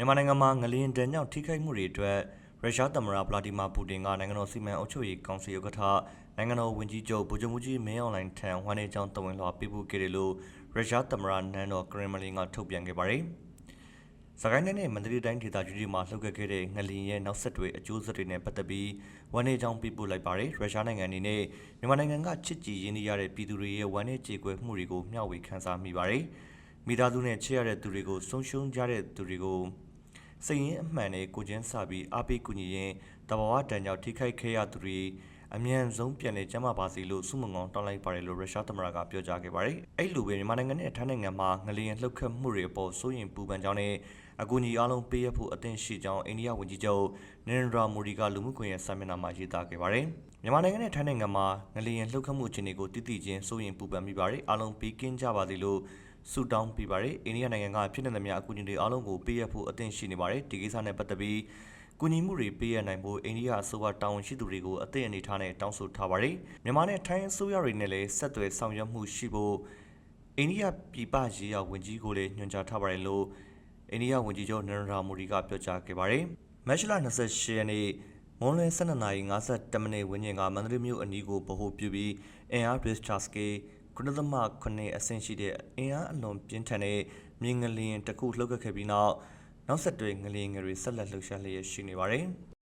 မြန်မာနိုင်ငံမှာငလျင်တန်ကြောင့်ထိခိုက်မှုတွေအတွက်ရုရှားသမ္မတဗလာဒီမာပူတင်ကနိုင်ငံတော်စီမံအုပ်ချုပ်ရေးကောင်စီဥက္ကဋ္ဌနိုင်ငံတော်ဝန်ကြီးချုပ်ဗိုလ်ချုပ်မှုကြီးမင်းအောင်လှိုင်ထံဝန်နေကြောင်းတဝန်လွှာပေးပို့ခဲ့တယ်လို့ရုရှားသမ္မတနန်းတော်ကရင်မလင်ကထုတ်ပြန်ခဲ့ပါတယ်။စကိုင်းတိုင်းနဲ့မန္တလေးတိုင်းဒေသကြီးတွေမှာလှုပ်ခတ်ခဲ့တဲ့ငလျင်ရဲ့နောက်ဆက်တွဲအကျိုးဆက်တွေနဲ့ပတ်သက်ပြီးဝန်နေကြောင်းပေးပို့လိုက်ပါတယ်။ရုရှားနိုင်ငံအနေနဲ့မြန်မာနိုင်ငံကချစ်ကြည်ရင်းနှီးရတဲ့ပြည်သူတွေရဲ့ဝန်နေကြေကွဲမှုတွေကိုမျှဝေခန်းစားမိပါတယ်။မိသားစုနဲ့ချစ်ရတဲ့သူတွေကိုဆုံးရှုံးကြတဲ့သူတွေကို စိတ်ရင်းအမှန်နဲ့ကိုချင်းစပြီးအားပေးကူညီရင်တဘာဝတန်ကြောင့်ထိခိုက်ခဲ့ရသူတွေအမြန်ဆုံးပြန်လည်ကျန်းမာပါစေလို့ဆုမွန်ကောင်းတောင်းလိုက်ပါတယ်လို့ရုရှားသမ္မတကပြောကြားခဲ့ပါတယ်။အဲ့လိုပဲမြန်မာနိုင်ငံနဲ့ထိုင်းနိုင်ငံမှာငလျင်လှုပ်ခတ်မှုတွေအပေါ်စိုးရင်ပူပန်ကြောင်းနဲ့အကူအညီအားလုံးပေးရဖို့အသင့်ရှိကြောင်းအိန္ဒိယဝန်ကြီးချုပ်နရင်ဒရာမိုဒီကလူမှုကွန်ရက်စာမျက်နှာမှာရေးသားခဲ့ပါတယ်။မြန်မာနိုင်ငံနဲ့ထိုင်းနိုင်ငံမှာငလျင်လှုပ်ခတ်မှုအခြေအနေကိုတည်တည်ချင်းစိုးရင်ပူပန်မိပါတယ်။အားလုံးပေးကင်းကြပါစေလို့ ဆူတောင်းပေးပါတယ်။အိန္ဒိယနိုင်ငံကဖြစ်နေသမျှအကူအညီတွေအားလုံးကိုပေးရဖို့အသင့်ရှိနေပါတယ်။ဒီကိစ္စနဲ့ပတ်သက်ပြီးကူညီမှုတွေပေးရနိုင်ဖို့အိန္ဒိယအစိုးရတာဝန်ရှိသူတွေကိုအသင့်အနေထားနဲ့တောင်းဆိုထားပါတယ်။မြန်မာနဲ့ထိုင်းအစိုးရတွေနဲ့လည်းဆက်သွယ်ဆောင်ရွက်မှုရှိဖို့အိန္ဒိယပြည်ပရေးရာဝန်ကြီးကိုလည်းညွှန်ကြားထားပါတယ်လို့အိန္ဒိယဝန်ကြီးချုပ်နရန္ဒရာမိုဒီကပြောကြားခဲ့ပါတယ်။မတ်လ28ရက်နေ့မွန်လွယ်12:52မိနစ်ဝန်းကျင်ကမန္တလေးမြို့အနီးကိုဗဟိုပြုပြီးအင်အားဘရစ်ချာစကေ 9.9အဆင့်ရှိတဲ့အင်အားအလွန်ပြင်းထန်တဲ့မြေငလျင်တစ်ခုလှုပ်ခတ်ခဲ့ပြီးနောက်နောက်ဆက်တွဲငလျင်ငယ်တွေဆက်လက်လှုပ်ရှားလျက်ရှိနေပါတယ်။